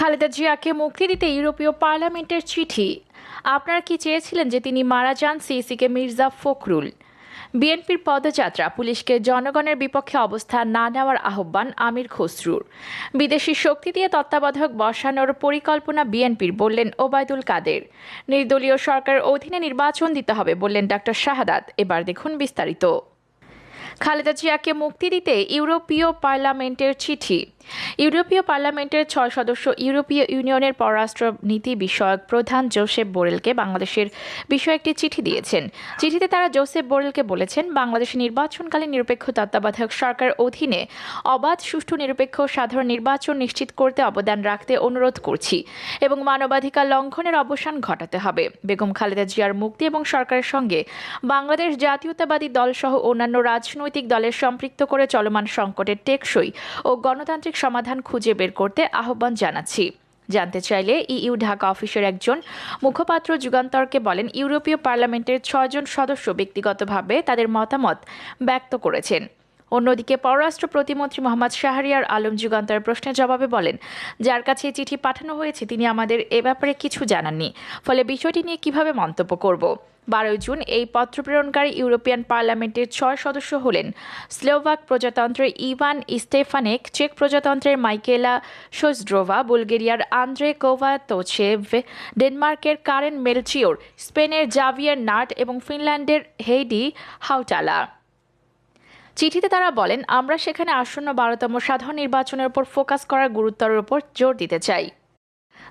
খালেদা জিয়াকে মুক্তি দিতে ইউরোপীয় পার্লামেন্টের চিঠি। আপনারা কি চেয়েছিলেন যে তিনি মারা যান? সিইসিকে মির্জা ফখরুল। বিএনপির পদযাত্রা, পুলিশকে জনগণের বিপক্ষে অবস্থান না নেওয়ার আহ্বান আমির খসরুর। বিদেশি শক্তি দিয়ে তত্ত্বাবধায়ক বসানোর পরিকল্পনা বিএনপির, বললেন ওবায়দুল কাদের। নির্দলীয় সরকারের অধীনে নির্বাচন দিতে হবে, বললেন ডাক্তার শাহাদাত। এবার দেখুন বিস্তারিত। খালেদা জিয়াকে মুক্তি দিতে ইউরোপীয় পার্লামেন্টের চিঠি। ইউরোপীয় পার্লামেন্টের ছয় সদস্য ইউরোপীয় ইউনিয়নের পররাষ্ট্র নীতি বিষয়ক প্রধান জোসেফ বোরেলকে বাংলাদেশের বিষয়ে একটি চিঠি দিয়েছেন। চিঠিতে তারা জোসেফ বোরেলকে বলেছেন, বাংলাদেশে নির্বাচনকালীন নিরপেক্ষ তত্ত্বাবধায়ক সরকার অধীনে অবাধ, সুষ্ঠু, নিরপেক্ষ, সাধারণ নির্বাচন নিশ্চিত করতে অবদান রাখতে অনুরোধ করছি এবং মানবাধিকার লঙ্ঘনের অবসান ঘটাতে হবে। বেগম খালেদা জিয়ার মুক্তি এবং সরকারের সঙ্গে বাংলাদেশ জাতীয়তাবাদী দলসহ অন্যান্য রাজনৈতিক দলের সম্পৃক্ত করে চলমান সংকটের টেকসই ও গণতান্ত্রিক সমাধান খুঁজে বের করতে আহ্বান জানাচ্ছি। জানতে চাইলে ইইউ ঢাকা অফিসের একজন মুখপাত্র যুগান্তরকে বলেন, ইউরোপীয় পার্লামেন্টের ছয়জন সদস্য ব্যক্তিগতভাবে তাদের মতামত ব্যক্ত করেছেন। অন্যদিকে পররাষ্ট্র প্রতিমন্ত্রী মোহাম্মদ শাহরিয়ার আলম যুগান্তরের প্রশ্নের জবাবে বলেন, যার কাছে চিঠি পাঠানো হয়েছে, তিনি আমাদের এ ব্যাপারে কিছু জানাননি। ফলে বিষয়টি নিয়ে কীভাবে মন্তব্য করব? বারোই জুন এই পত্র প্রেরণকারী ইউরোপিয়ান পার্লামেন্টের ছয় সদস্য হলেন স্লোভাক প্রজাতন্ত্রের ইভান ইস্তেফানেক চেক প্রজাতন্ত্রের মাইকেলা সোজড্রোভা বুলগেরিয়ার আন্দ্রে কোভাতোচেভ, ডেনমার্কের কারেন মেলচিওর, স্পেনের জাভিয়ার নাট এবং ফিনল্যান্ডের হেইডি হাউটালা। চিঠিতে তারা বলেন, আমরা সেখানে আসন্ন বারোতম সাধারণ নির্বাচনের উপর ফোকাস করার গুরুত্বের উপর জোর দিতে চাই।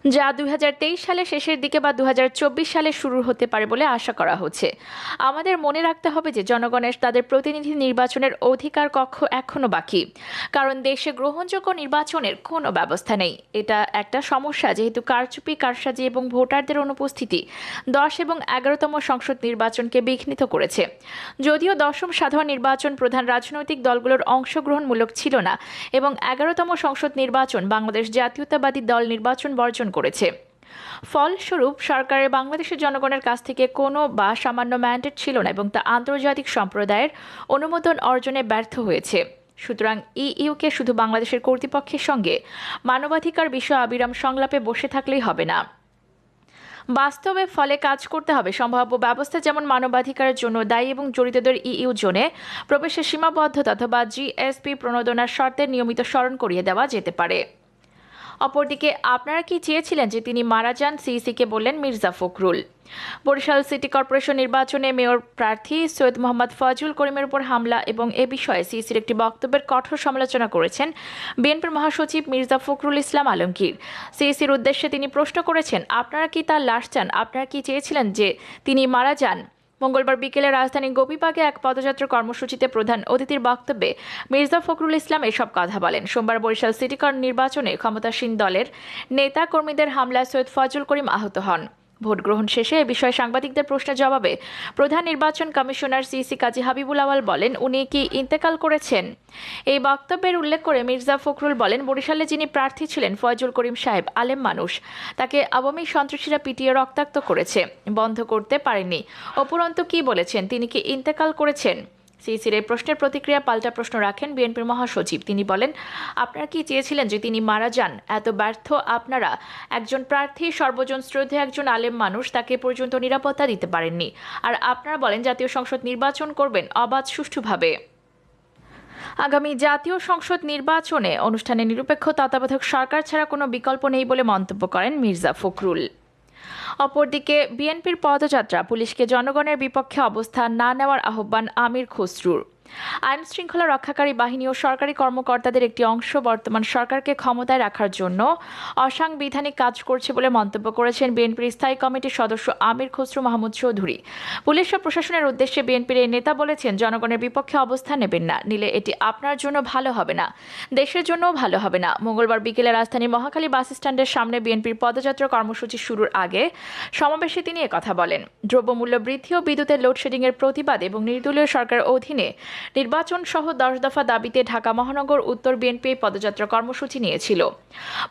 যা দুই হাজার তেইশ সালে শেষের দিকে বা দু হাজার চব্বিশ সালে শুরু হতে পারে বলে আশা করা হচ্ছে। আমাদের মনে রাখতে হবে যে জনগণের তাদের প্রতিনিধি নির্বাচনের অধিকার কক্ষ এখনও বাকি। কারণ দেশে গ্রহণযোগ্য নির্বাচনের কোনো ব্যবস্থা নেই। এটা একটা সমস্যা, যেহেতু কারচুপি, কারসাজি এবং ভোটারদের অনুপস্থিতি দশ এবং এগারোতম সংসদ নির্বাচনকে বিঘ্নিত করেছে। যদিও দশম সাধারণ নির্বাচন প্রধান রাজনৈতিক দলগুলোর অংশগ্রহণমূলক ছিল না এবং এগারোতম সংসদ নির্বাচন বাংলাদেশ জাতীয়তাবাদী দল নির্বাচন বর্জন করেছে। ফলস্বরূপ সরকারের বাংলাদেশের জনগণের কাছ থেকে কোনো বা সামান্য ম্যান্ডেট ছিল না এবং তা আন্তর্জাতিক সম্প্রদায়ের অনুমোদন অর্জনে ব্যর্থ হয়েছে। সুতরাং ইইউকে শুধু বাংলাদেশের কর্তৃপক্ষের সঙ্গে মানবাধিকার বিষয়ে আবিরাম সংলাপে বসে থাকলেই হবে না। বাস্তবে ফলে কাজ করতে হবে। সম্ভাব্য ব্যবস্থা যেমন মানবাধিকারের জন্য দায়ী এবং জড়িতদের ইইউ জোনে প্রবেশের সীমাবদ্ধতা অথবা জিএসপি প্রণোদনার শর্তের নিয়মিত স্মরণ করিয়ে দেওয়া যেতে পারে। অপরদিকে আপনারা কি চেয়েছিলেন যে তিনি মারা যান? সিইসিকে বললেন মির্জা ফখরুল। বরিশাল সিটি কর্পোরেশন নির্বাচনে মেয়র প্রার্থী সৈয়দ মোহাম্মদ ফজল করিমের উপর হামলা এবং এ বিষয়ে সিইসির একটি বক্তব্যের কঠোর সমালোচনা করেছেন বিএনপির মহাসচিব মির্জা ফখরুল ইসলাম আলমগীর। সিইসির উদ্দেশ্যে তিনি প্রশ্ন করেছেন, আপনারা কি তার লাশ চান? আপনারা কি চেয়েছিলেন যে তিনি মারা যান? মঙ্গলবার বিকেলে রাজধানী গোপীবাগে এক পদযাত্রা কর্মসূচিতে প্রধান অতিথির বক্তব্যে মির্জা ফখরুল ইসলাম এসব কথা বলেন। সোমবার বরিশাল সিটি নির্বাচনে ক্ষমতাসীন দলের নেতা কর্মীদের হামলায় সৈয়দ ফজল করিম আহত হন। ভোট গ্রহণ শেষে এ বিষয়ে সাংবাদিকদের প্রশ্নের জবাবে প্রধান নির্বাচন কমিশনার সিসি কাজী হাবিবুল আওয়াল বলেন, উনি কি ইন্তেকাল করেছেন? এই বক্তব্যের উল্লেখ করে মির্জা ফখরুল বলেন, বরিশালে যিনি প্রার্থী ছিলেন, ফয়জুল করিম সাহেব, আলেম মানুষ, তাকে আওয়ামী সন্ত্রাসীরা পিটিয়ে রক্তাক্ত করেছে, বন্ধ করতে পারেনি। অপরন্তু কি বলেছেন? তিনি কি ইন্তেকাল করেছেন? সিসির এই প্রশ্নের প্রতিক্রিয়া পাল্টা প্রশ্ন রাখেন বিএনপির মহাসচিব। তিনি বলেন, আপনারা কি চেয়েছিলেন যে তিনি মারা যান? এত ব্যর্থ আপনারা। একজন প্রার্থী, সর্বজন শ্রদ্ধে একজন আলেম মানুষ, তাকে পর্যন্ত নিরাপত্তা দিতে পারেননি। আর আপনারা বলেন, জাতীয় সংসদ নির্বাচন করবেন অবাধ সুষ্ঠুভাবে। আগামী জাতীয় সংসদ নির্বাচনে অনুষ্ঠানে নিরপেক্ষ তত্ত্বাবধায়ক সরকার ছাড়া কোনো বিকল্প নেই বলে মন্তব্য করেন মির্জা ফখরুল। অপরদিকে বিএনপির পদযাত্রা পুলিশকে জনগণের বিপক্ষে অবস্থান না নেওয়ার আহ্বান আমির খসরুর। আইন শৃঙ্খলা রক্ষাকারী বাহিনী ও সরকারি কর্মকর্তাদের একটি অংশ বর্তমান সরকারকে ক্ষমতায় রাখার জন্য অসাংবিধানিক কাজ করছে বলে মন্তব্য করেছেন বিএনপির স্থায়ী কমিটির সদস্য আমির খসরু মাহমুদ চৌধুরী। পুলিশ ও প্রশাসনের উদ্দেশ্যে বিএনপির এই নেতা বলেছেন, জনগণের বিপক্ষে অবস্থান নেবেন না, নিলে এটি আপনার জন্য ভালো হবে না, দেশের জন্যও ভালো হবে না। মঙ্গলবার বিকেলে রাজধানীর মহাখালী বাস স্ট্যান্ডের সামনে বিএনপির পদযাত্রা কর্মসূচি শুরুর আগে সমাবেশে তিনি একথা বলেন। দ্রব্যমূল্য বৃদ্ধি ও বিদ্যুতের লোডশেডিংয়ের প্রতিবাদ এবং নির্দলীয় সরকার অধীনে নির্বাচন সহ দশ দফা দাবিতে ঢাকা মহানগর উত্তর বিএনপি পদযাত্রা কর্মসূচি নিয়েছিল।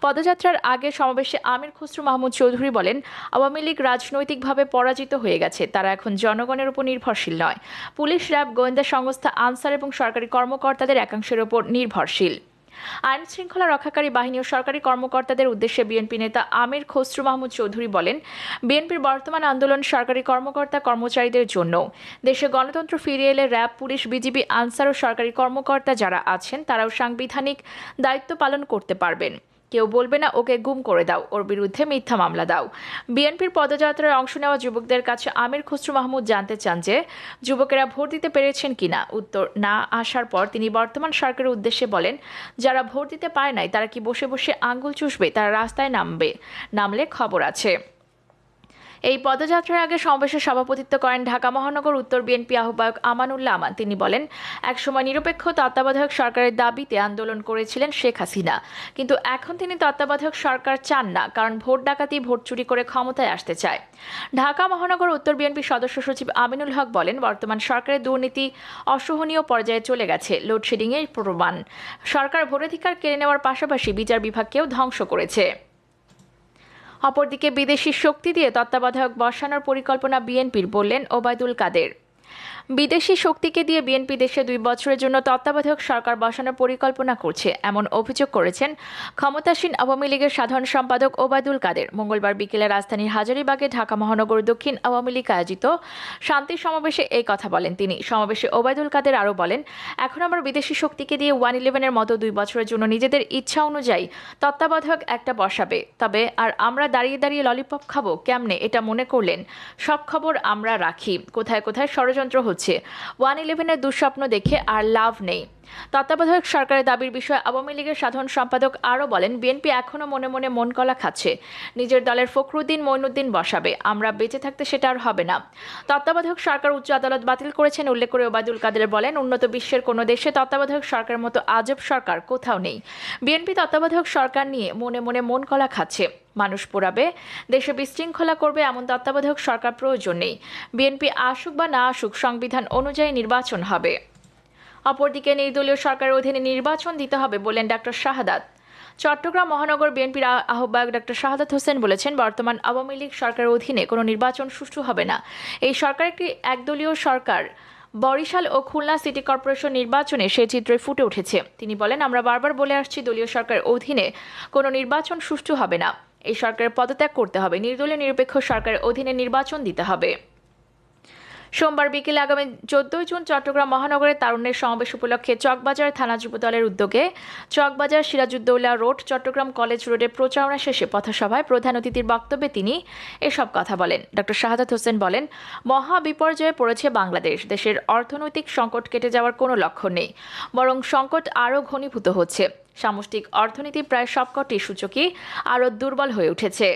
পদযাত্রার আগে সমাবেশে আমির খসরু মাহমুদ চৌধুরী বলেন, আওয়ামী লীগ রাজনৈতিকভাবে পরাজিত হয়ে গেছে, তারা এখন জনগণের উপর নির্ভরশীল নয়। পুলিশ, র্যাব, গোয়েন্দা সংস্থা, আনসার এবং সরকারি কর্মকর্তাদের একাংশের উপর নির্ভরশীল। আইন শৃঙ্খলা রক্ষাকারী বাহিনী ও সরকারি কর্মকর্তাদের উদ্দেশ্যে বিএনপি নেতা আমির খসরু মাহমুদ চৌধুরী বলেন, বিএনপির বর্তমান আন্দোলন সরকারি কর্মকর্তা কর্মচারীদের জন্য দেশে গণতন্ত্র ফিরিয়ে এলে র্যাব, পুলিশ, বিজিবি, আনসার ও সরকারি কর্মকর্তা যারা আছেন, তারাও সাংবিধানিক দায়িত্ব পালন করতে পারবেন। কেউ বলবে না, ওকে গুম করে দাও, ওর বিরুদ্ধে মিথ্যা মামলা দাও। বিএনপির পদযাত্রায় অংশ নেওয়া যুবকদের কাছে আমির খুসরু মাহমুদ জানতে চান যে, যুবকেরা ভোট দিতে পেরেছেন কিনা উত্তর না আসার পর তিনি বর্তমান সরকারের উদ্দেশ্যে বলেন, যারা ভোট দিতে পারে নাই, তারা কি বসে বসে আঙ্গুল চুষবে, তারা রাস্তায় নামবে, নামলে খবর আছে। এই পদযাত্রার আগে সমাবেশে সভাপতিত্ব করেন ঢাকা মহানগর উত্তর বিএনপি আহ্বায়ক আমানুল্লাহ আমান। তিনি বলেন, একসময় নিরপেক্ষ তত্ত্বাবধায়ক সরকারের দাবিতে আন্দোলন করেছিলেন শেখ হাসিনা। কিন্তু এখন তিনি তত্ত্বাবধায়ক সরকার চান না, কারণ ভোট ডাকাতি, ভোট চুরি করে ক্ষমতায় আসতে চায়। ঢাকা মহানগর উত্তর বিএনপি সদস্য সচিব আমিনুল হক বলেন, বর্তমান সরকারের দুর্নীতি অসহনীয় পর্যায়ে চলে গেছে, লোডশেডিংয়ের প্রমাণ। সরকার ভোটাধিকার কেড়ে নেওয়ার পাশাপাশি বিচার বিভাগকেও ধ্বংস করেছে। অপরদিকে বিদেশি শক্তি দিয়ে তত্ত্বাবধায়ক বসানোর পরিকল্পনা বিএনপির বললেন ওবায়দুল কাদের। বিদেশি শক্তিকে দিয়ে বিএনপি দেশে দুই বছরের জন্য তত্ত্বাবধায়ক সরকার বসানোর পরিকল্পনা করছে, এমন অভিযোগ করেছেন ক্ষমতাসীন আওয়ামী লীগের সাধারণ সম্পাদক ওবায়দুল কাদের। মঙ্গলবার বিকেলে রাজধানীর হাজারীবাগে ঢাকা মহানগর দক্ষিণ আওয়ামী লীগ আয়োজিত শান্তি সমাবেশে এই কথা বলেন তিনি। সমাবেশে ওবায়দুল কাদের আরও বলেন, এখন আমরা বিদেশি শক্তিকে দিয়ে ওয়ান ইলেভেনের মতো দুই বছরের জন্য নিজেদের ইচ্ছা অনুযায়ী তত্ত্বাবধায়ক একটা বসাবে। তবে আর আমরা দাঁড়িয়ে দাঁড়িয়ে ললিপপ খাব, কেমনে এটা মনে করলেন? সব খবর আমরা রাখি। কোথায় কোথায় ষড়যন্ত্র হচ্ছে ওয়ান ইলেভেনের দুঃস্বপ্ন দেখে আর লাভ নেই। তত্ত্বাবধায়ক সরকারের দাবির বিষয়ে আওয়ামী লীগের সাধারণ সম্পাদক আরও বলেন, বিএনপি এখনও মনে মনে মন কলা খাচ্ছে। নিজের দলের ফখরুদ্দিন মইনুদ্দিন বসাবে। আমরা বেঁচে থাকতে সেটা আর হবে না। তত্ত্বাবধায়ক সরকার উচ্চ আদালত বাতিল করেছেন, উল্লেখ করে ওবায়দুল কাদের বলেন, উন্নত বিশ্বের কোনো দেশে তত্ত্বাবধায়ক সরকারের মতো আজব সরকার কোথাও নেই। বিএনপি তত্ত্বাবধায়ক সরকার নিয়ে মনে মনে মন কলা খাচ্ছে। মানুষ পোড়াবে। দেশে বিশৃঙ্খলা করবে এমন তত্ত্বাবধায়ক সরকার প্রয়োজন নেই। বিএনপি আসুক বা না আসুক, সংবিধান অনুযায়ী নির্বাচন হবে। অপরদিকে নির্দলীয় সরকারের অধীনে নির্বাচন দিতে হবে বললেন ডাক্তার শাহাদাত। চট্টগ্রাম মহানগর বিএনপির আহ্বায়ক ডাক্তার শাহাদাত হোসেন বলেছেন, বর্তমান আওয়ামী লীগ সরকারের অধীনে কোনো নির্বাচন সুষ্ঠু হবে না। এই সরকার একটি একদলীয় সরকার। বরিশাল ও খুলনা সিটি কর্পোরেশন নির্বাচনে সে চিত্রে ফুটে উঠেছে। তিনি বলেন, আমরা বারবার বলে আসছি, দলীয় সরকারের অধীনে কোনো নির্বাচন সুষ্ঠু হবে না। এই সরকারের পদত্যাগ করতে হবে। নির্দলীয় নিরপেক্ষ সরকারের অধীনে নির্বাচন দিতে হবে। সোমবার বিকেলে আগামী চোদ্দই জুন চট্টগ্রাম মহানগরের তারুণ্যের সমাবেশ উপলক্ষে চকবাজার থানা যুবদলের উদ্যোগে চকবাজার সিরাজউদ্দৌলা রোড চট্টগ্রাম কলেজ রোডে প্রচারণা শেষে পথসভায় প্রধান অতিথির বক্তব্যে তিনি এসব কথা বলেন। ডক্টর শাহাদাত হোসেন বলেন, মহা বিপর্যয়ে পড়েছে বাংলাদেশ। দেশের অর্থনৈতিক সংকট কেটে যাওয়ার কোনো লক্ষণ নেই, বরং সংকট আরও ঘনীভূত হচ্ছে। সামষ্টিক অর্থনীতি প্রায় সবকটি সূচকই আরও দুর্বল হয়ে উঠেছে।